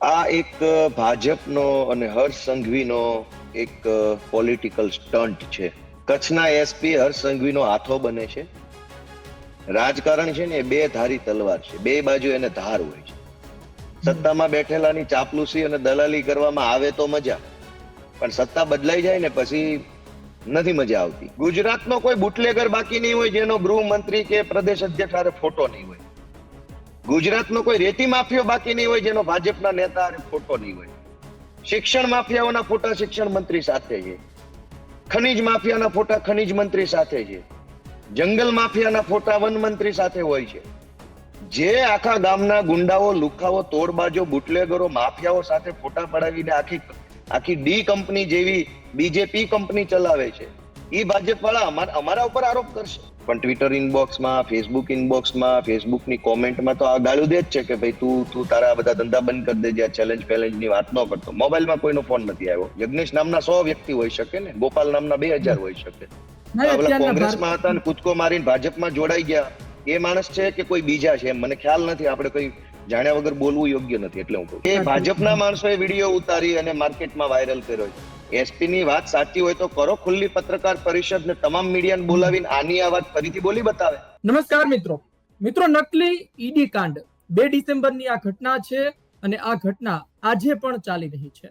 આ એક ભાજપનો અને હર્ષ સંઘવીનો એક પોલિટિકલ સ્ટન્ટ છે. કચ્છના એસપી હર્ષ સંઘવીનો હાથો બને છે. રાજકારણ છે ને એ બે ધારી તલવાર છે. બે બાજુ એને ધાર હોય છે. સત્તામાં બેઠેલાની ચાપલુસી અને દલાલી કરવામાં આવે તો મજા. પણ સત્તા બદલાઈ જાય ને પછી નથી મજા આવતી. ગુજરાતનો કોઈ બુટલેગર બાકી નહીં હોય જેનો ગૃહમંત્રી કે પ્રદેશ અધ્યક્ષ ફોટો નહીં હોય. ગુજરાતનો કોઈ રેતી માફિયો બાકી નહીં હોય, જેનો ભાજપના નેતા અને ફોટો નહીં હોય. શિક્ષણ માફિયાઓના ફોટા શિક્ષણ મંત્રી સાથે છે. ખનીજ માફિયાના ફોટા ખનીજ મંત્રી સાથે છે. જંગલ માફિયાના ફોટા વન મંત્રી સાથે હોય છે. જે આખા ગામના ગુંડાઓ, લુખાઓ, તોડબાજો, બુટલેગરો, માફિયાઓ સાથે ફોટા પડાવીને આખી આખી ડી કંપની જેવી બીજેપી કંપની ચલાવે છે. ઈ ભાજપ વાળા અમારા ઉપર આરોપ કરશે. પણ ટ્વિટર ઇનબોક્સમાં ફેસબુક ઇનબોક્સમાં ફેસબુકની કોમેન્ટમાં તો આ ગાળું દે જ છે કે ભાઈ તું તું તારા બધા ધંધા બંધ કરી દેજે આ ચેલેન્જ ફેલેન્જની વાત ન કરતો મોબાઈલમાં કોઈનો ફોન નથી આવ્યો. યજ્ઞેશ નામના સો વ્યક્તિ હોઈ શકે ને. ગોપાલ નામના બે હજાર હોઈ શકે. કોંગ્રેસમાં હતા ને કૂદકો મારીને ભાજપમાં જોડાઈ ગયા. એ માણસ છે કે કોઈ બીજા છે એમ? મને ખ્યાલ નથી. આપણે કોઈ જાણ્યા વગર બોલવું યોગ્ય નથી. એટલે હું કહું એ ભાજપના માણસોએ વીડિયો ઉતારી અને માર્કેટમાં વાયરલ કર્યો છે. એસપી ની વાત સાચી હોય તો કરો ખુલ્લી પત્રકાર પરિષદ ને તમામ મીડિયાને બોલાવીને આની આ વાત ફરીથી બોલી બતાવે. નમસ્કાર મિત્રો. મિત્રો, નકલી ઈડી કાંડ. બે ડિસેમ્બરની આ ઘટના છે અને આ ઘટના આજે પણ ચાલી રહી છે.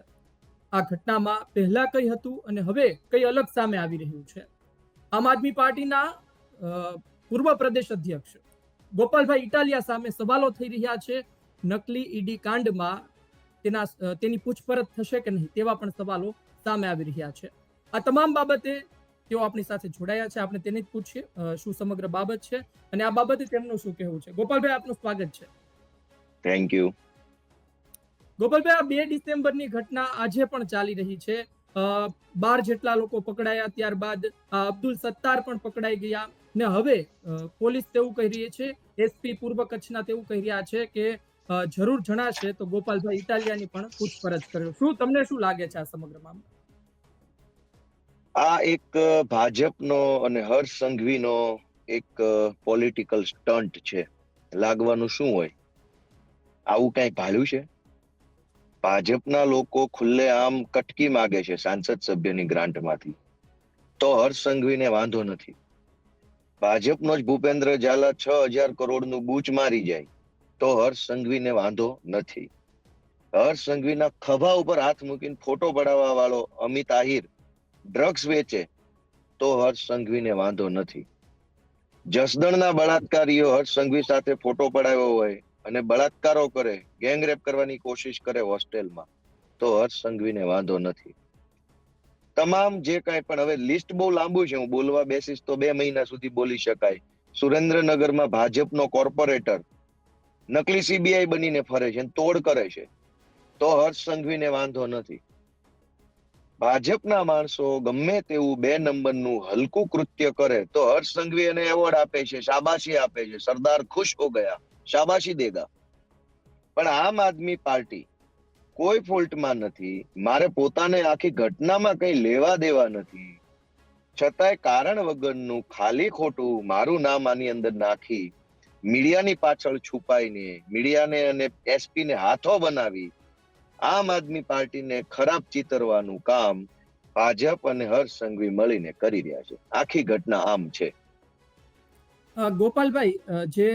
આ ઘટનામાં પહેલા કઈ હતું અને હવે કઈ અલગ સામે આવી રહ્યું છે. આમ આદમી પાર્ટીના પૂર્વ પ્રદેશ અધ્યક્ષ ગોપાલભાઈ ઇટાલિયા સામે સવાલો થઈ રહ્યા છે. નકલી ઈડી કાંડમાં તેના તેની પૂછપરછ થશે કે નહીં તેવા પણ સવાલો સામે આવી રહ્યા છે. આ તમામ બાબતે તેઓ આપણી સાથે જોડાયા છે. આપણે તેને જ પૂછીએ શું સમગ્ર બાબત છે અને આ બાબતે તેમનું શું કહેવું છે? ગોપાલભાઈ આપનું સ્વાગત છે. થેન્ક યુ ગોપાલભાઈ આ બે ડિસેમ્બરની ઘટના આજે પણ ચાલી રહી છે. બાર જેટલા લોકો પકડાયા ત્યારબાદ અબ્દુલ સત્તાર પણ પકડાઈ ગયા ને હવે પોલીસ તેવું કહી રહી છે એસપી પૂર્વ કચ્છના તેવું કહી રહ્યા છે કે જરૂર જણાશે તો ગોપાલભાઈ ઇટાલિયાની પણ પૂછપરછ કર્યો. શું તમને શું લાગે છે આ સમગ્ર મામલે? આ એક ભાજપનો અને હર્ષ સંઘવીનો એક પોલિટિકલ સ્ટન્ટ છે. લાગવાનું શું હોય? આવું કઈ ભાળ્યું છે? ભાજપના લોકો ખુલ્લે આમ કટકી માગે છે સાંસદ સભ્યની ગ્રાન્ટમાંથી. તો હર્ષ સંઘવીને વાંધો નથી. ભાજપનો જ ભૂપેન્દ્ર ઝાલા છ હજાર કરોડનું બૂચ મારી જાય, તો હર્ષ સંઘવીને વાંધો નથી. હર્ષ સંઘવીના ખભા ઉપર હાથ મૂકીને ફોટો પડાવવા વાળો અમિત આહિર ડ્રગ્સ વેચે, તો હર્ષ સંઘવીને વાંધો નથી. જસદણના બળાત્કારીઓ હર્ષ સંઘવી સાથે ફોટો પડાવ્યો હોય અને બળાત્કારો કરે ગેંગરેપ કરવાની કોશિશ કરે હોસ્ટેલમાં, તો હર્ષ સંઘવીને વાંધો નથી. તમામ જે કાંઈ પણ, હવે લિસ્ટ બહુ લાંબુ છે, હું બોલવા બેસીશ તો બે મહિના સુધી બોલી શકાય. સુરેન્દ્રનગરમાં ભાજપનો કોર્પોરેટર, નકલી સીબીઆઈ બનીને ફરે છે તોડ કરે છે, તો હર્ષ સંઘવીને વાંધો નથી. ભાજપના માણસો ગમે તેવું બે નંબરનું હલકું કૃત્ય કરે તો હર્ષ સંઘવી એને એવોર્ડ આપે છે, શાબાશી આપે છે. સરદાર ખુશ હો ગયા. શાબાશી દેગા પણ આમ આદમી પાર્ટી કોઈ ફોલ્ટમાં નથી. મારે પોતાને આખી ઘટનામાં કઈ લેવા દેવા નથી. છતાંય કારણ વગરનું ખાલી ખોટું મારું નામ આની અંદર નાખી મીડિયાની પાછળ છુપાઈને મીડિયાને અને એસપીને હાથો બનાવી આમ આદમી પાર્ટીને ખરાબ ચિતરવાનું કામ ભાજપ અને હર્ષ સંઘવી મળીને કરી રહ્યા છે. આખી ઘટના આમ છે. ગોપાલભાઈ જે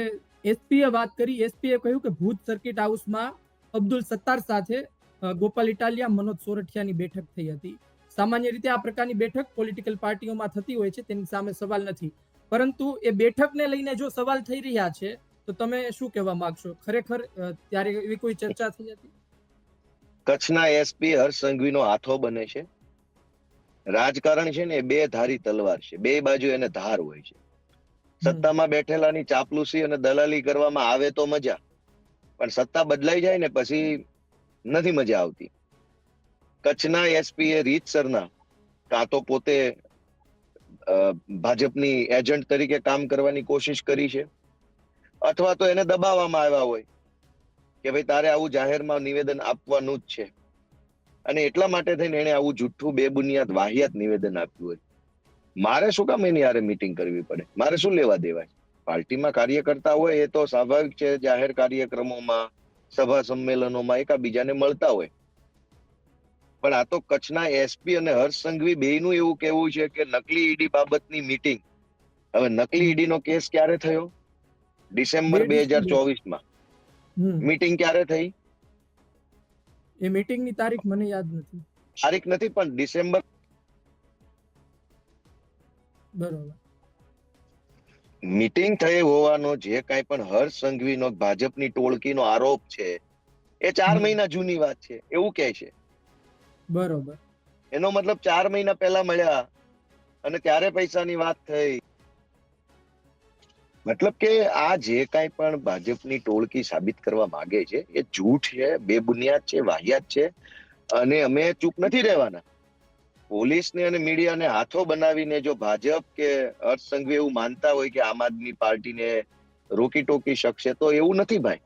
એસપીએ વાત કરી, એસપીએ કહ્યું કે ભૂત સર્કિટ હાઉસમાં અબ્દુલ સત્તાર સાથે ગોપાલ ઇટાલિયા, મનોજ સોરઠિયાની બેઠક થઈ હતી. સામાન્ય રીતે આ પ્રકારની બેઠક પોલિટિકલ પાર્ટીઓમાં થતી હોય છે, તેની સામે સવાલ નથી. પરંતુ એ બેઠકને લઈને જો સવાલ થઈ રહ્યા છે, તો તમે શું કહેવા માંગશો? ખરેખર ત્યારે એવી કોઈ ચર્ચા થઈ હતી? કચ્છના એસપી હર્ષ સંઘવીનો હાથો બને છે. રાજકારણ છે ને એ બે ધારી તલવાર છે. બે બાજુ એને ધાર હોય છે. સત્તામાં બેઠેલાની ચાપલુસી અને દલાલી કરવામાં આવે તો મજા. પણ સત્તા બદલાઈ જાય ને પછી નથી મજા આવતી. કચ્છના એસપી એ રીતસરના કાં તો પોતે ભાજપની એજન્ટ તરીકે કામ કરવાની કોશિશ કરી છે. અથવા તો એને દબાવવામાં આવ્યા હોય. કે ભાઈ તારે આવું જાહેરમાં નિવેદન આપવાનું જ છે. અને એટલા માટે થઈને એને આવું જુઠ્ઠું બેબુનિયાદ વાહિયાત નિવેદન આપ્યું હોય. મારે શું કામ એની યારે મીટિંગ કરવી પડે? મારે શું લેવા દેવાય? પાર્ટીમાં કાર્યકર્તા હોય એ તો સ્વાભાવિક છે જાહેર કાર્યક્રમોમાં સભા સંમેલનોમાં એકાબીજાને મળતા હોય. પણ આ તો કચ્છના એસપી અને હર્ષ સંઘવી બેયનું એવું કહેવું છે કે નકલી ઈડી બાબતની મીટિંગ હવે નકલી ઈડી નો કેસ ક્યારે થયો? ડિસેમ્બર બે હજાર ડિસેમ્બર. મીટિંગ ક્યારે થઈ? એ મીટિંગની તારીખ મને યાદ નથી. તારીખ નથી પણ ડિસેમ્બર. બરોબર. મીટિંગ થઈ હોવાનો જે કાંઈ પણ હર્ષ સંઘવીનો ભાજપની ટોળકીનો આરોપ છે એ ચાર મહિના જૂની વાત છે એવું કહે છે. બરોબર. એનો મતલબ ચાર મહિના પહેલા મળ્યા અને ત્યારે પૈસાની વાત થઈ. મતલબ કે આ જે કાંઈ પણ ભાજપની ટોળકી સાબિત કરવા માંગે છે, એ જૂઠ છે, બેબુનિયાદ છે, વાહિયાત છે અને અમે ચૂપ નથી રહેવાના. પોલીસને અને મીડિયાને હાથો બનાવીને જો ભાજપ કે સંઘવી એવું માનતા હોય કે આમ આદમી પાર્ટીને રોકી ટોકી શકશે તો એવું નથી ભાઈ.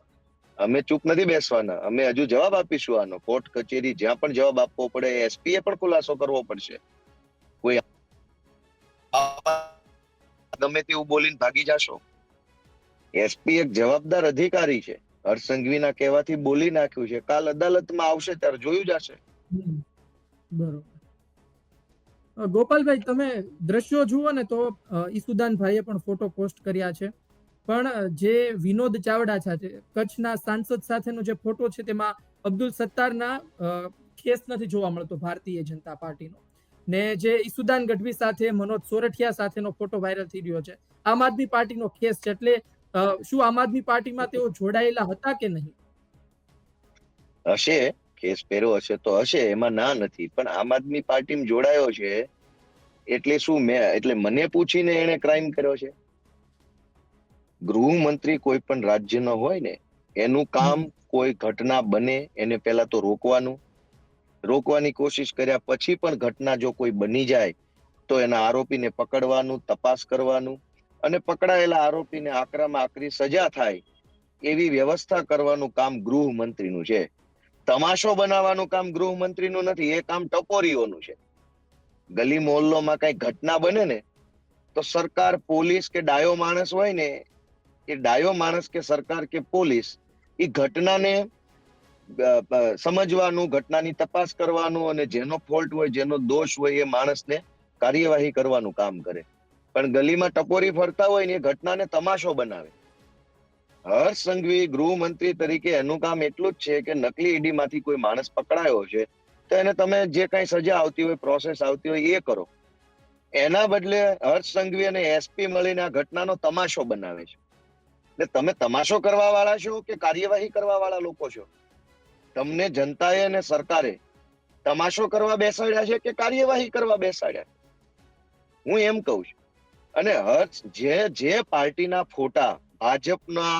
અમે ચૂપ નથી બેસવાના. અમે હજુ જવાબ આપીશું આનો. કોર્ટ કચેરી જ્યાં પણ જવાબ આપવો પડે, એસપીએ પણ ખુલાસો કરવો પડશે. કોઈ ગમે તેવું બોલીને ભાગી જાશો? એસપી એક જવાબદાર અધિકારી છે. હર્ષ સંઘવીના કહેવાથી બોલી નાખ્યું છે. કાલ અદાલતમાં આવશે ત્યારે જોયું જશે. બરોબર. ગોપાલભાઈ તમે દ્રશ્યો જુઓ ને તો ઈસુદાનભાઈએ પણ ફોટો પોસ્ટ કર્યા છે. પણ જે વિનોદ ચાવડા છે કચ્છના સાંસદ સાથેનો જે ફોટો છે તેમાં અબ્દુલ સત્તારના કેસ નથી જોવા મળતો ભારતીય જનતા પાર્ટીનો. ને જે ઈસુદાન ગઢવી સાથે, મનોજ સોરઠિયા સાથેનો ફોટો વાયરલ થઈ રહ્યો છે. આમ આદમી પાર્ટીનો કેસ છે એટલે શું આમ આદમી પાર્ટીમાં તેઓ જોડાયેલા હતા કે નહીં? હશે કેસ પહેર્યો હશે તો હશે, એમાં ના નથી. પણ આમ આદમી પાર્ટીમાં જોડાયો છે, એટલે શું મેં, એટલે મને પૂછીને એને ક્રાઇમ કર્યો છે? ગૃહમંત્રી કોઈ પણ રાજ્યનો હોય ને, એનું કામ કોઈ ઘટના બને, એને પહેલા તો રોકવાનું રોકવાની કોશિશ કર્યા પછી પણ ઘટના જો કોઈ બની જાય, તો એના આરોપીને પકડવાનું, તપાસ કરવાનું અને પકડાયેલા આરોપીને આકરામાં આકરી સજા થાય એવી વ્યવસ્થા કરવાનું કામ ગૃહમંત્રીનું છે. તમાશો બનાવવાનું કામ ગૃહમંત્રીનું નથી, એ કામ ટપોરીઓનું છે. ગલી મોહલ્લોમાં કઈ ઘટના બને ને, તો સરકાર, પોલીસ કે ડાયો માણસ હોય ને, એ ડાયો માણસ કે સરકાર કે પોલીસ એ ઘટનાને સમજવાનું, ઘટનાની તપાસ કરવાનું અને જેનો ફોલ્ટ હોય, જેનો દોષ હોય એ માણસને કાર્યવાહી કરવાનું કામ કરે. પણ ગલીમાં ટપોરી ફરતા હોય ને એ ઘટનાને તમાશો બનાવે. હર્ષ સંઘવી ગૃહમંત્રી તરીકે એનું કામ એટલું જ છે કે નકલી ઈડીમાંથી કોઈ માણસ પકડાયો છે, તો એને તમે જે કઈ સજા આવતી હોય, પ્રોસેસ આવતી હોય એ કરો. એના બદલે હર્ષ સંઘવી અને એસપી મળીને આ ઘટનાનો તમાશો બનાવે છે. એટલે તમે તમાશો કરવા વાળા છો કે કાર્યવાહી કરવા વાળા લોકો છો? તમને જનતાએ અને સરકારે તમાશો કરવા બેસાડ્યા છે કે કાર્યવાહી કરવા બેસાડ્યા? હું એમ કહું છું અને હર્ષ જે જે પાર્ટીના ફોટા ભાજપના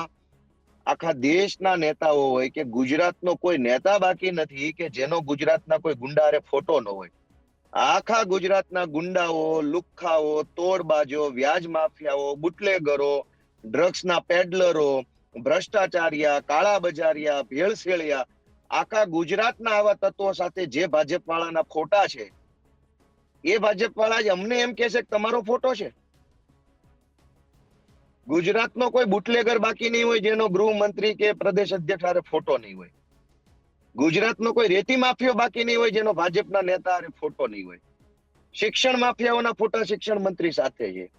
આખા દેશના નેતાઓ હોય કે ગુજરાતનો કોઈ નેતા બાકી નથી કે જેનો ગુજરાતના કોઈ ગુંડારે ફોટો ન હોય, આખા ગુજરાતના ગુંડાઓ, લુખ્ખાઓ, તોડબાજો, વ્યાજ માફિયાઓ, બુટલેગરો, ડ્રગ્સના પેડલરો, ભ્રષ્ટાચારિયા કાળા બજારિયા ભેળસેળિયા આખા ગુજરાતના આવા તત્વો સાથે જે ભાજપ વાળાના ફોટા છે, એ ભાજપ વાળા જ અમને એમ છે કે તમારો ફોટો છે. ગુજરાતનો કોઈ બુટલેગર બાકી નહીં હોય, જેનો ગૃહમંત્રી કે પ્રદેશ અધ્યક્ષ હારે ફોટો નહીં હોય. ગુજરાતનો કોઈ રેતી માફિયો બાકી નહીં હોય, જેનો ભાજપના નેતા હારે ફોટો નહીં હોય. શિક્ષણ માફિયાઓના ફોટા શિક્ષણ મંત્રી સાથે છે.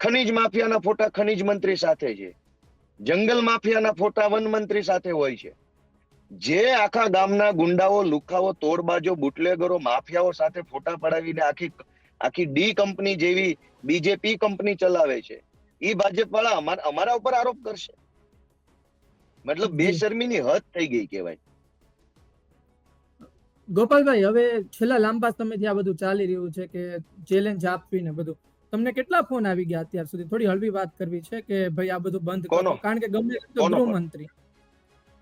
ખનીજ માફિયાના ફોટા ખનીજ મંત્રી સાથે છે. જંગલ માફિયાના ફોટા વન મંત્રી સાથે હોય છે. જે આખા ગામના ગુંડાઓ લુખાઓ તોડબાજો બુટલેગરો માફિયાઓ સાથે ફોટા પડાવીને આખી આખી ડી કંપની જેવી બીજેપી કંપની ચલાવે છે. એ ભાજપ વાળા અમારા ઉપર આરોપ કરશે. મતલબ બેશરમીની હદ થઈ ગઈ કહેવાય. ગોપાલભાઈ હવે છેલ્લા લાંબા સમયથી આ બધું ચાલી રહ્યું છે કે ચેલેન્જ આપવી ને બધું. તમને કેટલા ફોન આવી ગયા અત્યાર સુધી? થોડી હળવી વાત કરવી છે કે ભાઈ આ બધું બંધ કરો? કારણ કે ગમે? ગૃહમંત્રી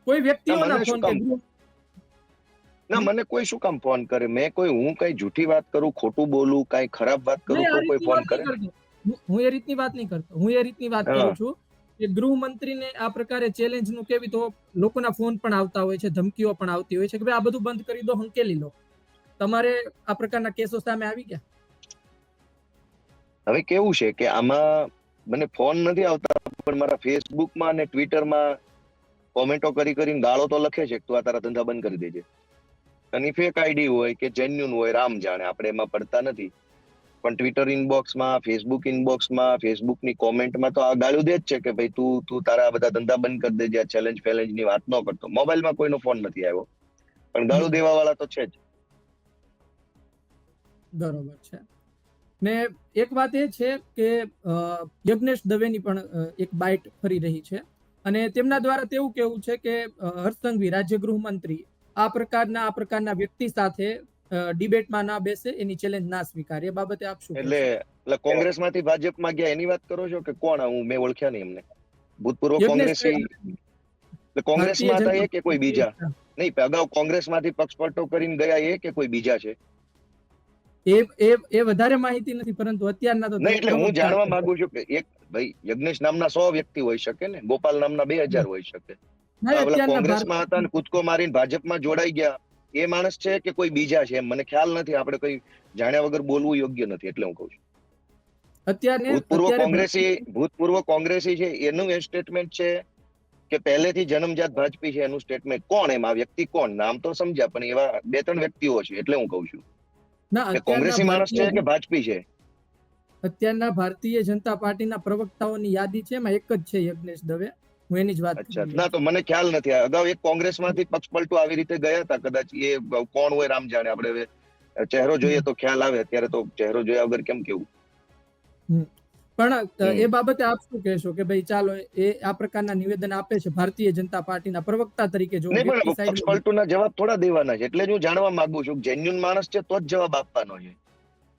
કોઈ વ્યક્તિઓના મને ફોન કે ના મને કોઈ શું કામ ફોન કરે? મેં કોઈ હું કઈ જૂઠી વાત કરું ખોટું બોલું કઈ ખરાબ વાત કરું તો કોઈ ફોન કરે? હું- હું એ રીતની વાત નહીં કરતો. હું એ રીતની વાત કરું છું કે ગૃહમંત્રીને આ પ્રકારે ચેલેન્જનું કેવી તો લોકોના ફોન પણ આવતા હોય છે ધમકીઓ પણ આવતી હોય છે કે ભાઈ આ બધું બંધ કરી દો હંકેલી લો. તમારે આ પ્રકારના કેસો સામે આવી ગયા? હવે કેવું છે કે આમાં મને ફોન નથી આવતા પણ મારા ફેસબુકમાં અને ટ્વિટરમાં કોમેન્ટો કરી કરીને ગાળો તો લખે છે તું આ તારા ધંધા બંધ કરી દેજે. અને ફેક આઈડી હોય કે જેન્યુન હોય, રામ જાણે, આપણે એમાં પડતા નથી. પણ ટ્વિટર ઇનબોક્સમાં ફેસબુક ઇનબોક્સમાં ફેસબુકની કોમેન્ટમાં તો આ ગાળું દે જ છે કે ભાઈ તું તું તારા બધા ધંધા બંધ કરી દેજે, આ ચેલેન્જ ફેલેન્જની વાત ન કરતો મોબાઈલમાં કોઈનો ફોન નથી આવ્યો. પણ ગાળું દેવા વાળા તો છે જ. બરોબર છે. ને એક વાત એ છે કે યજ્ઞેશ દવેની પણ એક બાઇટ ફરી રહી છે. અને તેમના દ્વારા તેવું કેવું છે કે હર્ષસંઘવી રાજ્ય ગૃહમંત્રી આ પ્રકારના આ પ્રકારના વ્યક્તિ સાથે ડિબેટમાં ના બેસે એની ચેલેન્જ ના સ્વીકારે. એ બાબતે આપ શું એટલે? એટલે કોંગ્રેસમાંથી ભાજપમાં ગયા એની વાત કરો છો કે કોણ હું મેં ઓળખ્યા નહીં એમને. ભૂતપૂર્વ કોંગ્રેસી એટલે કોંગ્રેસમાં હતા એ કે કોઈ બીજા? નહીં અગાઉ કોંગ્રેસમાંથી પક્ષ પલટો કરીને ગયા એ કે કોઈ બીજા છે? એ એ એ વધારે માહિતી નથી પરંતુ અત્યારના તો નહીં એટલે હું જાણવા માંગુ છું કે એક ભાઈ યજ્ઞેશ નામના સો વ્યક્તિ હોઈ શકે ને? ગોપાલ નામના બે હજાર હોઈ શકે. કોંગ્રેસમાં હતા ને કૂદકો મારીને ભાજપમાં જોડાઈ ગયા. એ માણસ છે કે કોઈ બીજા છે એમ? મને ખ્યાલ નથી. આપણે કઈ જાણ્યા વગર બોલવું યોગ્ય નથી એટલે હું કઉ છું. ભૂતપૂર્વ કોંગ્રેસી ભૂતપૂર્વ કોંગ્રેસી છે એનું એ સ્ટેટમેન્ટ છે કે પહેલેથી જન્મજાત ભાજપી છે એનું સ્ટેટમેન્ટ કોણ એમ? આ વ્યક્તિ કોણ? નામ તો સમજ્યા પણ એવા બે ત્રણ વ્યક્તિઓ છે એટલે હું કઉ છું. કોંગ્રેસી માણસ છે કે ભાજપી છે? અત્યારના ભારતીય જનતા પાર્ટીના પ્રવક્તાઓની યાદી છે એમાં એક જ છે યજ્ઞેશ દવે. હું એની જ વાત ના તો મને ખ્યાલ નથી. અગાઉ એક કોંગ્રેસમાંથી પક્ષ પલટો આવી રીતે ગયા હતા કદાચ એ કોણ હોય રામ જાણે. આપણે ચહેરો જોઈએ તો ખ્યાલ આવે અત્યારે તો ચહેરો જોયા વગર કેમ કેવું? પણ એ બાબતે આપ શું કહેશો કે ભાઈ ચાલો એ આ પ્રકારના નિવેદન આપે છે ભારતીય જનતા પાર્ટીના પ્રવક્તા તરીકે જો પક્ષ પલટોના જવાબ થોડા દેવાના છે. એટલે જ હું જાણવા માંગુ છું જેન્યુન માણસ છે તો જ જવાબ આપવાનો છે.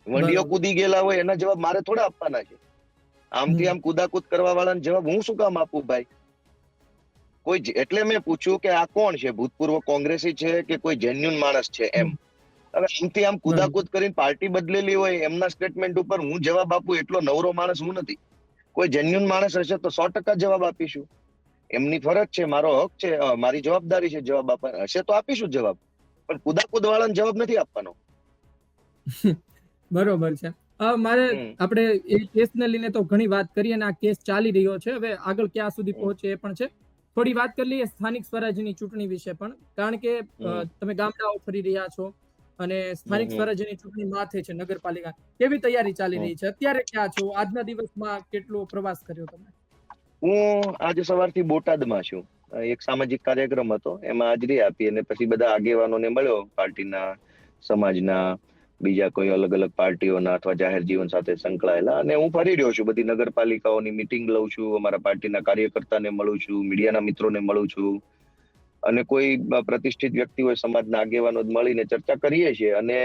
વંડીઓ. કૂદી ગયેલા હોય એના જવાબ મારે થોડા આપવાના છે. આમથી આમ કુદાકૂદ કરવા વાળાને જવાબ હું શું કામ આપું ભાઈ? કોઈ એટલે મેં પૂછ્યું કે આ કોણ છે? ભૂતપૂર્વ કોંગ્રેસી છે કે કોઈ જેન્યુન માણસ છે એમ? હવે આમથી આમ કુદાકૂદ કરીને પાર્ટી બદલેલી હોય એમના સ્ટેટમેન્ટ ઉપર હું જવાબ આપું એટલો નવરો માણસ હું નથી. કોઈ જેન્યુન માણસ હશે તો સો ટકા જવાબ આપીશું. એમની ફરજ છે મારો હક છે મારી જવાબદારી છે જવાબ આપવાનો હશે તો આપીશું જવાબ. પણ કુદાકૂદ વાળાને જવાબ નથી આપવાનો. બરોબર છે. મારે આપણે એ કેસને લઈને તો ઘણી વાત કરી અને આ કેસ ચાલી રહ્યો છે. હવે આગળ ક્યાં સુધી. પહોંચે એ પણ છે. થોડી વાત કરી લઈએ સ્થાનિક સ્વરાજ્યની ચૂંટણી વિશે પણ. કારણ કે તમે ગામડાઓ ફરી રહ્યા છો અને સ્થાનિક. સ્વરાજ્યની ચૂંટણી માથે છે નગરપાલિકા. કેવી તૈયારી ચાલી રહી છે? અત્યારે ક્યાં છો? આજના દિવસમાં કેટલો પ્રવાસ કર્યો તમે? હું આજે સવારથી બોટાદમાં છું. એક સામાજિક કાર્યક્રમ હતો. એમાં હાજરી આપી અને પછી બધા આગેવાનોને મળ્યો પાર્ટીના સમાજના બીજા કોઈ અલગ અલગ પાર્ટીઓના અથવા જાહેર જીવન સાથે સંકળાયેલા. અને હું ફરી રહ્યો છું બધી નગરપાલિકાઓની મિટિંગ લઉં છું, અમારા પાર્ટીના કાર્યકર્તાને મળું છું, મીડિયાના મિત્રોને મળું છું. અને કોઈ પ્રતિષ્ઠિત વ્યક્તિ હોય સમાજના આગેવાનો મળીને ચર્ચા કરીએ છીએ. અને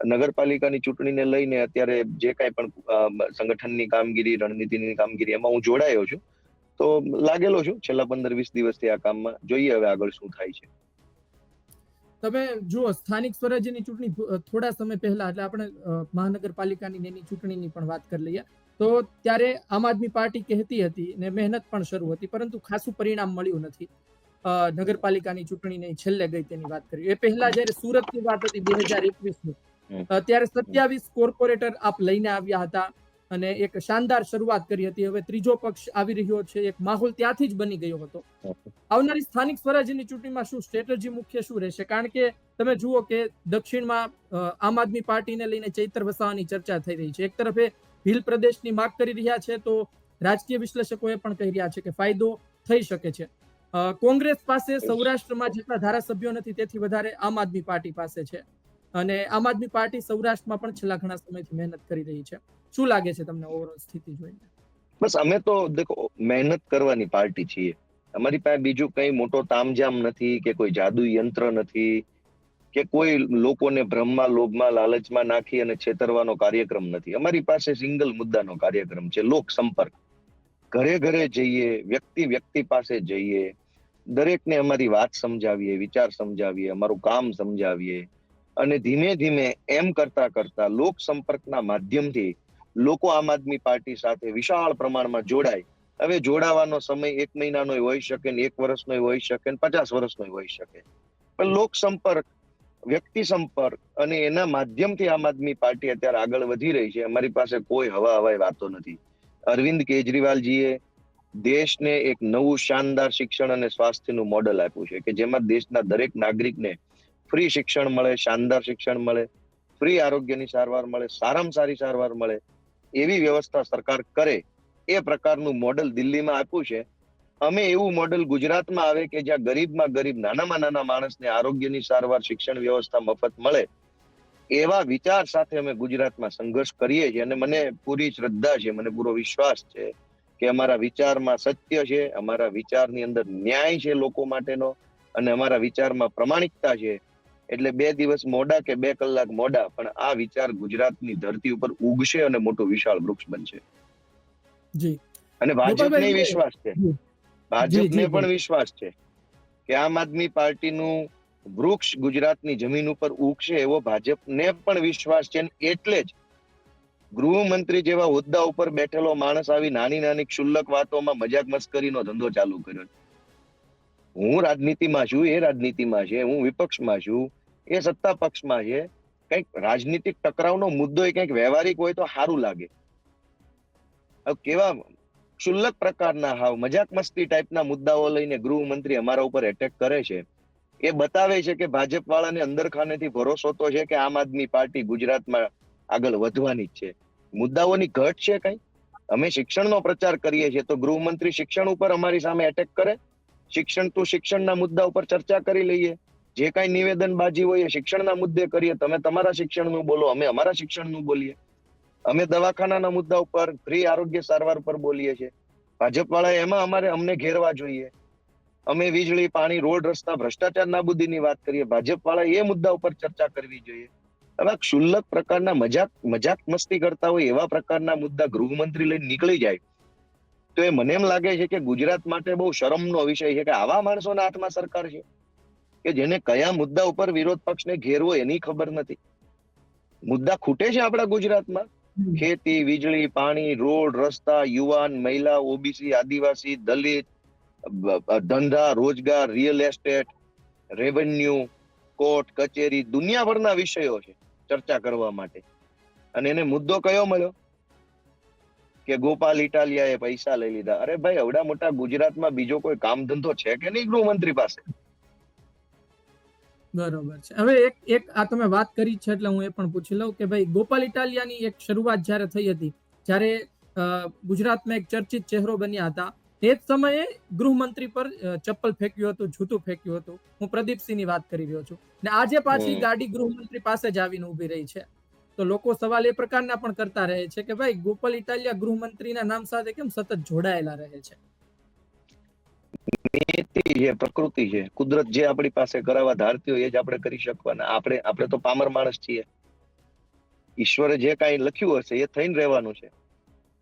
નગરપાલિકાની ચૂંટણીને લઈને અત્યારે જે કાંઈ પણ સંગઠનની કામગીરી, રણનીતિની કામગીરી એમાં હું જોડાયો છું. તો લાગેલો છું, છેલ્લા પંદર વીસ દિવસથી આ કામમાં. જોઈએ હવે આગળ શું થાય છે. તમે જુઓ સ્થાનિક સ્વરાજ્યની ચૂંટણી થોડા સમય પહેલા એટલે આપણે મહાનગરપાલિકાની એની ચૂંટણીની પણ વાત કરી લઈએ તો ત્યારે આમ આદમી પાર્ટી કહેતી હતી ને મહેનત પણ શરૂ હતી પરંતુ ખાસું પરિણામ મળ્યું નથી. નગરપાલિકાની ચૂંટણીને છેલ્લે ગઈ તેની વાત કરી એ પહેલા જ્યારે સુરતની વાત હતી બે હજાર એકવીસની. ત્યારે સત્યાવીસ કોર્પોરેટર આપ લઈને આવ્યા હતા. અને એક શાનદાર શરૂઆત કરી હતી. હવે ત્રીજો પક્ષ આવી રહ્યો છે. એક માહોલ ત્યાંથી જ બની ગયો હતો. આવનારી સ્થાનિક સ્વરાજ્યની ચૂંટણીમાં શું સ્ટ્રેટેજી મુખ્ય શું રહેશે? કારણ કે તમે જુઓ કે દક્ષિણમાં આમ આદમી પાર્ટીને લઈને ચૈતર વસાવાની ચર્ચા થઈ રહી છે. એક તરફે ભીલ પ્રદેશની માગ કરી રહ્યા છે તો રાજકીય વિશ્લેષકો એ પણ કહી રહ્યા છે કે ફાયદો થઈ શકે છે. કોંગ્રેસ પાસે સૌરાષ્ટ્રમાં જેટલા ધારાસભ્યો નથી, તેથી વધારે આમ આદમી પાર્ટી પાસે છે. અને આમ આદમી પાર્ટી સૌરાષ્ટ્રમાં પણ છેલ્લા ઘણા સમયથી મહેનત કરી રહી છે. શું લાગે છે તમને ઓવરઓલ સ્થિતિ જોઈને? બસ અમે તો દેખો, મહેનત કરવાની પાર્ટી છીએ. અમારી પાસે બીજું કઈ મોટો તામઝામ નથી કે કોઈ જાદુ યંત્ર નથી કે કોઈ લોકોને ભ્રમમાં, લોભમાં, લાલચમાં નાખી અને છેતરવાનો કાર્યક્રમ નથી. અમારી પાસે સિંગલ મુદ્દાનો કાર્યક્રમ છે, લોક સંપર્ક. ઘરે ઘરે જઈએ, વ્યક્તિ વ્યક્તિ પાસે જઈએ, દરેકને અમારી વાત સમજાવીએ, વિચાર સમજાવીએ, અમારું કામ સમજાવીએ. અને ધીમે ધીમે એમ કરતા કરતા લોક સંપર્કના માધ્યમથી લોકો આમ આદમી પાર્ટી સાથે વિશાળ પ્રમાણમાં જોડાય. હવે જોડાવાનો સમય એક મહિનાનો હોઈ શકે ને એક વર્ષનો હોઈ શકે ને પચાસ વર્ષનો હોઈ શકે. પણ લોક સંપર્ક, વ્યક્તિ સંપર્ક અને એના માધ્યમથી આમ આદમી પાર્ટી અત્યારે આગળ વધી રહી છે. અમારી પાસે કોઈ હવા હવાઈ વાતો નથી. અરવિંદ કેજરીવાલજીએ દેશને એક નવું શાનદાર શિક્ષણ અને સ્વાસ્થ્યનું મોડલ આપ્યું છે કે જેમાં દેશના દરેક નાગરિકને ફ્રી શિક્ષણ મળે, શાનદાર શિક્ષણ મળે ફ્રી આરોગ્યની સારવાર મળે, સારામાં સારી સારવાર મળે, એવી વ્યવસ્થા સરકાર કરે, એ પ્રકારનું મોડલ દિલ્હીમાં આપ્યું છે. અમે એવું મોડલ ગુજરાતમાં આવે કે જ્યાં ગરીબમાં ગરીબ, નાનામાં નાના માણસને આરોગ્યની સારવાર, શિક્ષણ વ્યવસ્થા મફત મળે, એવા વિચાર સાથે અમે ગુજરાતમાં સંઘર્ષ કરીએ છીએ અને મને પૂરી શ્રદ્ધા છે, મને પૂરો વિશ્વાસ છે કે અમારા વિચારમાં સત્ય છે, અમારા વિચારની અંદર ન્યાય છે લોકો માટેનો અને અમારા વિચારમાં પ્રમાણિકતા છે. એટલે બે દિવસ મોડા કે બે કલાક મોડા પણ આ વિચાર ગુજરાતની ધરતી ઉપર ઉગશે અને મોટું વિશાળ વૃક્ષ બનશે. જી. અને ભાજપને વિશ્વાસ છે. ભાજપને પણ વિશ્વાસ છે કે આમ આદમી પાર્ટીનું વૃક્ષ ગુજરાતની જમીન ઉપર ઉગશે એવો ભાજપને પણ વિશ્વાસ છે. એટલે જ ગૃહમંત્રી જેવા હોદ્દા ઉપર બેઠેલો માણસ આવી નાની નાની ક્ષુલ્લક વાતોમાં મજાક મસ્કરીનો ધંધો ચાલુ કર્યો છે. હું રાજનીતિમાં છું, એ રાજનીતિમાં છે, હું વિપક્ષમાં છું, એ સત્તા પક્ષમાં છે. કંઈક રાજનીતિક ટકરાવનો મુદ્દો એ કંઈક વ્યવહારિક હોય તો સારું લાગે. હવે કેવા ક્ષુલ્લક પ્રકારના હાવ, મજાક મસ્તી ટાઈપના મુદ્દાઓ લઈને ગૃહમંત્રી અમારા ઉપર એટેક કરે છે, એ બતાવે છે કે ભાજપ વાળાને અંદર ખાનેથી ભરોસો તો છે કે આમ આદમી પાર્ટી ગુજરાતમાં આગળ વધવાની જ છે. મુદ્દાઓની ઘટ છે કઈ? અમે શિક્ષણનો પ્રચાર કરીએ છીએ તો ગૃહમંત્રી શિક્ષણ ઉપર અમારી સામે એટેક કરે? શિક્ષણ ટુ શિક્ષણના મુદ્દા ઉપર ચર્ચા કરી લઈએ. જે કાંઈ નિવેદનબાજી હોય એ શિક્ષણના મુદ્દે કરીએ. તમે તમારા શિક્ષણનું બોલો, અમે અમારા શિક્ષણનું બોલીએ. અમે દવાખાનાના મુદ્દા ઉપર ફ્રી આરોગ્ય સારવાર પર બોલીએ છીએ. ભાજપ વાળા એમાં અમારે અમને ઘેરવા જોઈએ. અમે વીજળી, પાણી, રોડ, રસ્તા, ભ્રષ્ટાચાર નાબૂદીની વાત કરીએ. ભાજપ વાળા એ મુદ્દા ઉપર ચર્ચા કરવી જોઈએ. હવે ક્ષુલ્લક પ્રકારના મજાક મજાક મસ્તી કરતા હોય એવા પ્રકારના મુદ્દા ગૃહમંત્રી લઈને નીકળી જાય. તો એ મને એમ લાગે છે કે ગુજરાત માટે બહુ શરમનો વિષય છે કે આવા માણસોના હાથમાં સરકાર છે? કે જેને કયા મુદ્દા ઉપર વિરોધ પક્ષને ઘેરવો એની ખબર નથી? મુદ્દા ખૂટે છે આપણા ગુજરાતમાં? ખેતી વીજળી પાણી રોડ રસ્તા યુવાન મહિલા ઓબીસી આદિવાસી દલિત ધંધા રોજગાર રિયલ એસ્ટેટ રેવન્યુ કોર્ટ કચેરી દુનિયાભરના વિષયો છે ચર્ચા કરવા માટે. અને એને મુદ્દો કયો મળ્યો? કે ગોપાલ ઇટાલિયાએ પૈસા લઈ લીધા. અરે ભાઈ અવડા મોટા ગુજરાતમાં બીજો કોઈ કામ ધંધો છે કે નહીં ગૃહમંત્રી પાસે? બરોબર છે. હવે એક એક આ તમે વાત કરી છે એટલે હું એ પણ પૂછી લઉં કે ભાઈ ગોપાલ ઇટાલિયાની એક શરૂઆત જ્યારે થઈ હતી જ્યારે ગુજરાતમાં એક ચર્ચિત ચહેરો બન્યા હતા તે જ સમયે ગૃહમંત્રી પર ચપ્પલ ફેંક્યું હતું જૂતું ફેંક્યું હતું. હું પ્રદીપસિંહની વાત કરી રહ્યો છું. ને આજે પાછી. ગાડી ગૃહમંત્રી પાસે જ આવીને ઊભી રહી છે. તો લોકો સવાલ એ પ્રકારના પણ કરતા રહે છે કે ભાઈ ગોપાલ ઇટાલિયા ગૃહમંત્રીના નામ સાથે કેમ સતત જોડાયેલા રહે છે? નીતિ છે પ્રકૃતિ છે કુદરત જે આપણી પાસે કરાવવા ધારતી હોય એ જ આપણે કરી શકવાના. આપણે આપણે તો પામર માણસ છીએ. ઈશ્વરે જે કાંઈ લખ્યું હશે એ થઈને રહેવાનું છે.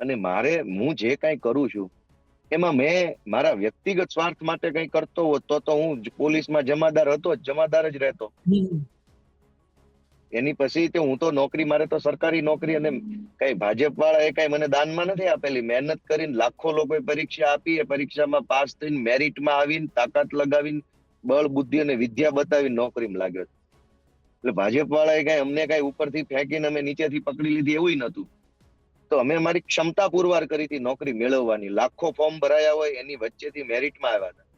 અને મારે હું જે કાંઈ કરું છું એમાં મેં મારા વ્યક્તિગત સ્વાર્થ માટે કંઈ કરતો હોત તો તો હું પોલીસમાં જમાદાર હતો જ જમાદાર જ રહેતો. એની પછી તે હું તો નોકરી, મારે તો સરકારી નોકરી અને કઈ ભાજપ વાળા એ કઈ મને દાનમાં નથી આપેલી. મહેનત કરીને લાખો લોકોએ પરીક્ષા આપી, એ પરીક્ષામાં પાસ થઈને મેરિટમાં આવીને તાકાત લગાવીને બળ, બુદ્ધિ અને વિદ્યા બતાવીને નોકરીમાં લાગ્યો એટલે ભાજપ વાળાએ કઈ અમને કઈ ઉપરથી ફેંકીને અમે નીચેથી પકડી લીધી એવું નતું તો અમે અમારી ક્ષમતા પુરવાર કરી હતી નોકરી મેળવવાની. લાખો ફોર્મ ભરાયા હોય એની વચ્ચેથી મેરિટમાં આવ્યા હતા.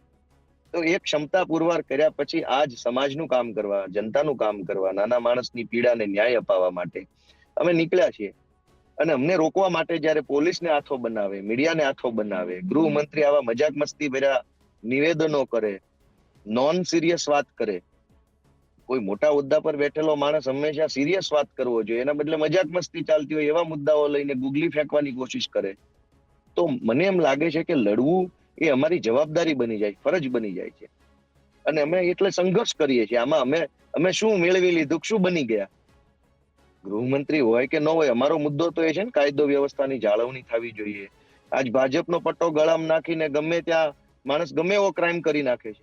તો એ ક્ષમતા પુરવાર કર્યા પછી આજ સમાજનું કામ કરવા, જનતાનું કામ કરવા, નાના માણસની પીડાને ન્યાય અપાવવા માટે અમે નીકળ્યા છીએ. અને અમને રોકવા માટે જ્યારે પોલીસને હાથો બનાવે, મીડિયાને હાથો બનાવે, ગૃહમંત્રી આવા મજાક મસ્તી ભર્યા નિવેદનો કરે નોન સિરિયસ વાત કરે, કોઈ મોટા હોદ્દા પર બેઠેલો માણસ હંમેશા સિરિયસ વાત કરવો જોઈએ. એના બદલે મજાક મસ્તી ચાલતી હોય એવા મુદ્દાઓ લઈને ગુગલી ફેંકવાની કોશિશ કરે. તો મને એમ લાગે છે કે લડવું એ અમારી જવાબદારી બની જાય, ફરજ બની જાય છે. અને અમે એટલે સંઘર્ષ કરીએ છીએ. આમાં અમે અમે શું મેળવી લીધું શું બની ગયા? ગૃહમંત્રી હોય કે ન હોય, અમારો મુદ્દો તો એ છે ને, કાયદો વ્યવસ્થાની જાળવણી થવી જોઈએ. આજ ભાજપનો પટ્ટો ગળામાં નાખીને ગમે ત્યાં માણસ ગમે એવો ક્રાઇમ કરી નાખે છે.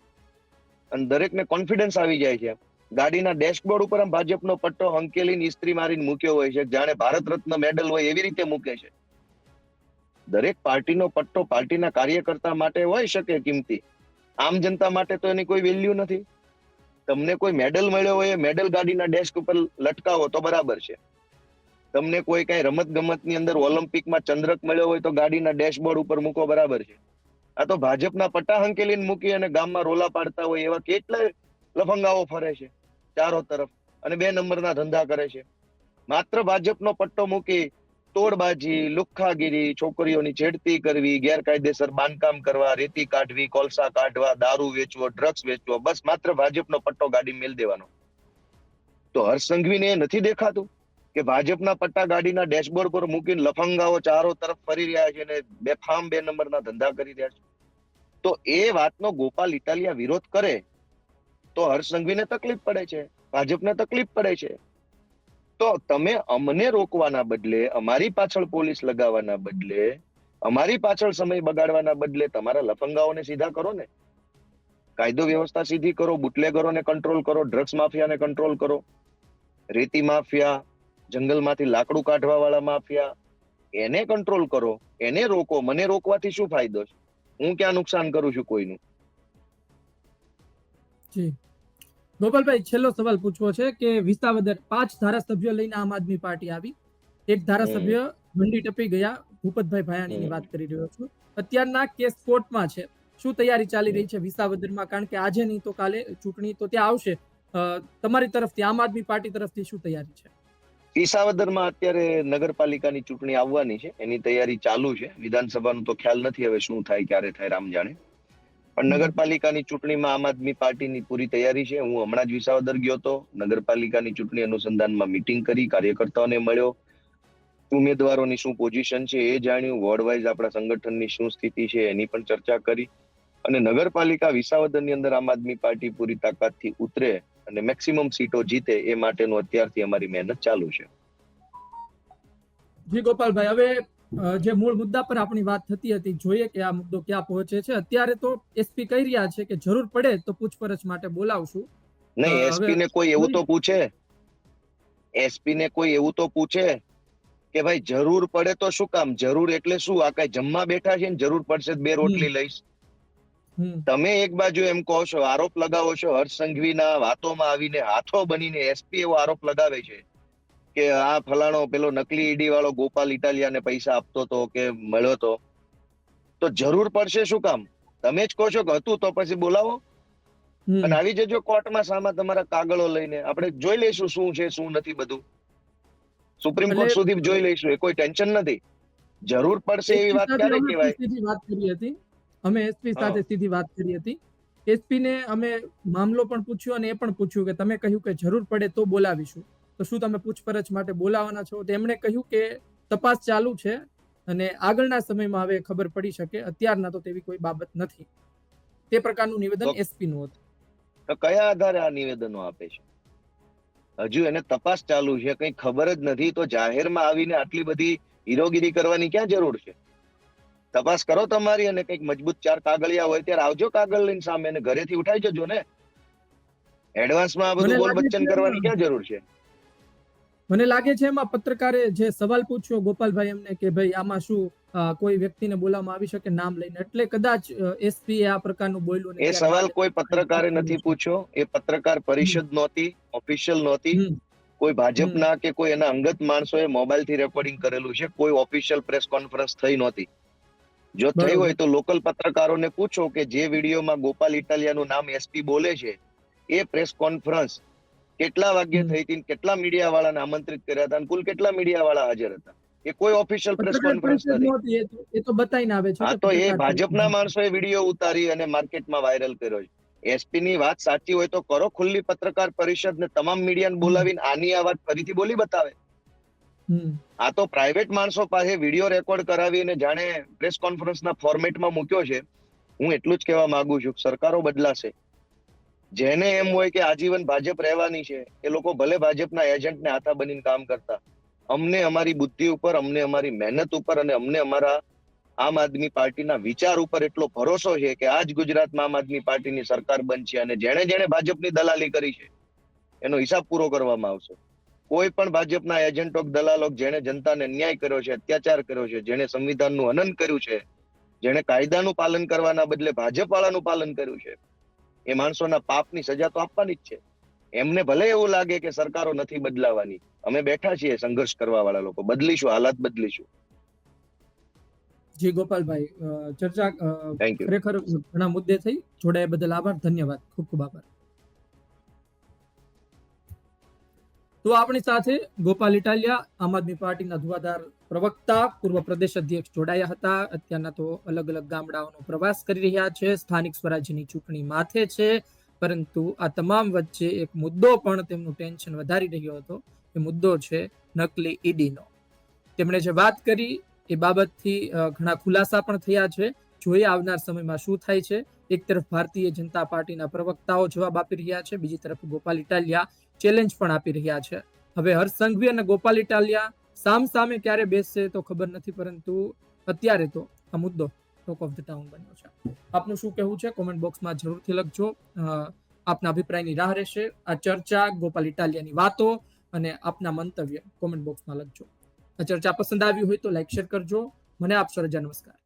અને દરેકને કોન્ફિડન્સ આવી જાય છે. ગાડીના ડેશબોર્ડ ઉપર ભાજપનો પટ્ટો હંકેલીને ઇસ્ત્રી મારીને મૂક્યો હોય છે. જાણે ભારત રત્ન મેડલ હોય એવી રીતે મૂકે છે. દરેક પાર્ટીનો પટ્ટો પાર્ટીના કાર્યકર્તા માટે હોઈ શકે કિંમતી. આમ જનતા માટે તો એની કોઈ વેલ્યુ નથી. તમને કોઈ મેડલ મળ્યો હોય એ મેડલ ગાડીના ડેસ્ક ઉપર લટકાવો તો બરાબર છે. તમને કોઈ કઈ રમત ગમતની અંદર ઓલિમ્પિકમાં ચંદ્રક મળ્યો હોય તો ગાડીના ડેશબોર્ડ ઉપર મૂકો બરાબર છે. આ તો ભાજપના પટ્ટા હંકેલીને મૂકી અને ગામમાં રોલા પાડતા હોય એવા કેટલાય લફંગાઓ ફરે છે ચારો તરફ અને બે નંબરના ધંધા કરે છે. માત્ર ભાજપનો પટ્ટો મૂકી તોડબાજી, લુખ્ખાગીરી, છોકરીઓની છેડતી કરવી, ગેરકાયદેસર બાંધકામ કરવા, રેતી કાઢવી, કોલસા કાઢવા, દારૂ વેચવો ડ્રગ્સ વેચવો, બસ માત્ર ભાજપનો પટ્ટો ગાડી મેલ દેવાનો. તો હર્ષ સંઘવીને નથી દેખાતું કે ભાજપના પટ્ટા ગાડીના ડેશબોર્ડ પર મૂકીને લફંગાઓ ચારો તરફ ફરી રહ્યા છે અને બેફામ બે નંબરના ધંધા કરી રહ્યા છે? તો એ વાતનો ગોપાલ ઇટાલિયા વિરોધ કરે તો હર્ષ સંઘવીને તકલીફ પડે છે, ભાજપને તકલીફ પડે છે. તો તમે અમને રોકવાના બદલે, અમારી પાછળ પોલીસ લગાવવાના બદલે, અમારી પાછળ સમય બગાડવાના બદલે તમારા લફંગાઓને સીધા કરો ને. કાયદો વ્યવસ્થા સીધી કરો, બુટલેગરોને કંટ્રોલ કરો ડ્રગ્સ માફિયાને કંટ્રોલ કરો. રેતી માફિયા, જંગલમાંથી લાકડું કાઢવા વાળા માફિયા, એને કંટ્રોલ કરો, એને રોકો. મને રોકવાથી શું ફાયદો છે? હું ક્યાં નુકસાન કરું છું કોઈનું? જી. ગોપાલભાઈ છેલ્લો સવાલ પૂછવો છે કે વિસાવદર પાંચ ધારાસભ્યો લઈને આમ આદમી પાર્ટી આવી. એક ધારાસભ્ય મંડી ટપી ગયા. ભૂપતભાઈ ભાયાણીની વાત કરી રહ્યો છું. અત્યારના કેસ કોર્ટમાં છે. શું તૈયારી ચાલી રહી છે વિસાવદરમાં કારણ કે આજે નહીં તો કાલે ચૂંટણી તો ત્યાં આવશે. તમારી તરફથી આમ આદમી પાર્ટી તરફથી શું તૈયારી છે? વિસાવદરમાં અત્યારે નગરપાલિકાની ચૂંટણી આવવાની છે. એની તૈયારી ચાલુ છે. વિધાનસભાનું તો ખ્યાલ નથી હવે શું થાય ક્યારે થાય રામ જાણે. પણ. નગરપાલિકાની ચૂંટણીમાં આમ આદમી પાર્ટીની પૂરી તૈયારી છે. હું હમણાં જ વિસાવદર ગયો હતો. નગરપાલિકાની ચૂંટણી અનુસંધાનમાં મિટિંગ કરી, કાર્યકર્તાઓને મળ્યો. ઉમેદવારોની શું પોઝિશન છે એ જાણ્યું. વોર્ડ વાઇઝ આપણા સંગઠનની શું સ્થિતિ છે એની પણ ચર્ચા કરી. અને નગરપાલિકા વિસાવદરની અંદર આમ આદમી પાર્ટી પૂરી તાકાતથી ઉતરે અને મેક્સિમમ સીટો જીતે એ માટેનું અત્યારથી અમારી મહેનત ચાલુ છે. જી ગોપાલભાઈ, હવે જે મૂળ મુદ્દા પર આપણી વાત થતી હતી જોઈએ કે આ મુદ્દો ક્યાં પહોંચે છે. અત્યારે તો એસપી કહી રહ્યા છે કે જરૂર પડે તો પૂછપરછ માટે બોલાવશું. નહીં એસપી ને કોઈ એવું તો પૂછે? એસપી ને કોઈ એવું તો પૂછે કે ભાઈ જરૂર પડે તો શું કામ? જરૂર એટલે શું? આ કઈ જમવા બેઠા છે ને જરૂર પડશે બે રોટલી લઈશ. તમે એક બાજુ એમ કહો છો આરોપ લગાવો છો હર્ષ સંઘવીના વાતોમાં આવીને હાથો બનીને એસપી એવો આરોપ લગાવે છે. કે આ ફલાણો પેલો નકલી ઈડી વાળો ગોપાલ ઇટાલિયાને પૈસા આપતો હતો કે મળ્યો હતો તો જરૂર પડશે શું કામ? તમે જ કહો છો કે હતું તો પછી બોલાવો. અને આવી જજો કોર્ટમાં સામા તમારા કાગળો લઈને. આપણે જોઈ લઈશું શું છે શું નથી બધું. સુપ્રીમ કોર્ટ સુધી જોઈ લઈશું એ કોઈ ટેન્શન નથી. જરૂર પડશે એવી વાત ક્યારે કહેવાય? વાત કરી હતી. અમે એસપી. સાથે સીધી વાત કરી હતી. એસપી ને અમે મામલો પણ પૂછ્યો અને એ પણ પૂછ્યું કે તમે કહ્યું કે જરૂર પડે તો બોલાવીશું. તો શું તમે પૂછપરછ માટે બોલાવાના છો? તો એમણે કહ્યું કે તપાસ ચાલુ છે અને આગળના સમયમાં હવે ખબર પડી શકે. અત્યારના તો તેવી કોઈ બાબત નથી. તે પ્રકારનું નિવેદન એસપી નું હતું. તો કયા આધારે આ નિવેદનો આપે છે? હજુ એને તપાસ ચાલુ છે કઈ ખબર જ નથી. તો જાહેરમાં આવીને આટલી બધી હીરોગીરી કરવાની ક્યાં જરૂર છે? તપાસ કરો તમારી અને કંઈક મજબૂત ચાર કાગળિયા હોય ત્યારે આવજો કાગળ લઈને સામે અને ઘરેથી ઉઠાઈ જજો ને. એડવાન્સમાં આ બધું બોલ બચ્ચન કરવાની ક્યાં જરૂર છે? મને લાગે છે એમાં પત્રકારે જે સવાલ પૂછ્યો ગોપાલભાઈ એમને કે ભાઈ આમાં શું કોઈ વ્યક્તિને બોલાવવામાં આવી શકે નામ લઈને? એટલે કદાચ એસપી આ પ્રકારનું બોલ્યું એ સવાલ કોઈ પત્રકારે નથી પૂછ્યો. એ પત્રકાર પરિષદ નહોતી ઓફિશિયલ નહોતી. કોઈ ભાજપના કે કોઈ એના અંગત માણસોએ મોબાઈલથી રેકોર્ડિંગ કરેલું છે. કોઈ ઓફિશિયલ પ્રેસ કોન્ફરન્સ થઈ નહોતી. જો થઈ હોય તો લોકલ પત્રકારોને પૂછો કે જે વિડીયોમાં ગોપાલ ઇટાલિયાનું નામ એસપી બોલે છે એ પ્રેસ કોન્ફરન્સ કેટલા વાગ્યે થઈ હતી કેટલા મીડિયા વાળાને આમંત્રિત કર્યા હતા અને કુલ કેટલા મીડિયા વાળા હાજર હતા? એ કોઈ ઓફિશિયલ પ્રેસ કોન્ફરન્સ નથી. એ તો- એ બતાવીને આવે છે હા તો એ ભાજપના માણસોએ વીડિયો ઉતારી અને માર્કેટમાં વાયરલ કર્યો છે. એસપી ની વાત સાચી હોય તો કરો ખુલ્લી પત્રકાર પરિષદ ને તમામ મીડિયાને બોલાવીને આની આ વાત ફરીથી બોલી બતાવે. આ તો પ્રાઇવેટ માણસો પાસે વીડિયો રેકોર્ડ કરાવી અને જાણે પ્રેસ કોન્ફરન્સના ફોર્મેટમાં મૂક્યો છે. હું એટલું જ કહેવા માંગુ છું સરકારો બદલાશે. જેને એમ હોય કે આજીવન ભાજપ રહેવાની છે, એ લોકો ભલે ભાજપના એજન્ટને હાથા બનીને કામ કરતા. અમને અમારી બુદ્ધિ ઉપર, અમને અમારી મહેનત ઉપર અને અમને અમારા આમ આદમી પાર્ટીના વિચાર ઉપર એટલો ભરોસો છે કે આજ ગુજરાતમાં આમ આદમી પાર્ટીની સરકાર બનશે અને જેણે જેણે ભાજપની દલાલી કરી છે, એનો હિસાબ પૂરો કરવામાં આવશે. કોઈ પણ ભાજપના એજન્ટો દલાલો જેણે જનતાને અન્યાય કર્યો છે, અત્યાચાર કર્યો છે, જેણે સંવિધાનનું હનન કર્યું છે, જેણે કાયદાનું પાલન કરવાના બદલે ભાજપ વાળાનું પાલન કર્યું છે એ માણસોના પાપની સજા તો આપવાની જ છે. એમને ભલે એવું લાગે કે સરકારો નથી બદલાવાની. અમે બેઠા છીએ સંઘર્ષ કરવા વાળા લોકો. બદલીશું હાલાત બદલીશું. જી ગોપાલભાઈ ચર્ચા ખરેખર ઘણા મુદ્દે થઈ. જોડાયા બદલ આભાર ધન્યવાદ. ખૂબ ખૂબ આભાર. તો આપણી સાથે ગોપાલ ઇટાલિયા આમ આદમી પાર્ટીના ધુવાધાર પ્રવક્તા, પૂર્વ પ્રદેશ અધ્યક્ષ જોડાયા હતા. અત્યારના તો અલગ અલગ ગામડાઓનો પ્રવાસ કરી રહ્યા છે. સ્થાનિક સ્વરાજ્યની ચૂંટણી માથે છે. પરંતુ આ તમામ વચ્ચે એક મુદ્દો પણ તેમનું ટેન્શન વધારી રહ્યો હતો. એ મુદ્દો છે નકલી ઈડીનો. તેમણે જે વાત કરી એ બાબતથી ઘણા ખુલાસા પણ થયા છે. જોઈએ આવનાર સમયમાં શું થાય છે? એક તરફ ભારતીય જનતા પાર્ટીના પ્રવક્તાઓ જવાબ આપી રહ્યા છે. બીજી તરફ ગોપાલ ઇટાલિયા ચેલેન્જ પણ આપી રહ્યા છે. હવે હર્ષ સંઘવી અને ગોપાલ ઇટાલિયા સામ સામે ક્યારે બેસશે તો ખબર નથી, પરંતુ અત્યારે તો આ મુદ્દો ટોક ઓફ ધ ટાઉન બન્યો છે. આપનું શું કહેવું છે? કોમેન્ટ બોક્સમાં જરૂરથી લખજો. આપના અભિપ્રાયની રાહ રહેશે. આ ચર્ચા ગોપાલ ઇટાલિયાની વાતો અને આપના મંતવ્ય કોમેન્ટ બોક્સમાં લખજો. આ ચર્ચા પસંદ આવી હોય તો લાઈક શેર કરજો. મને આપશો રજા નમસ્કાર.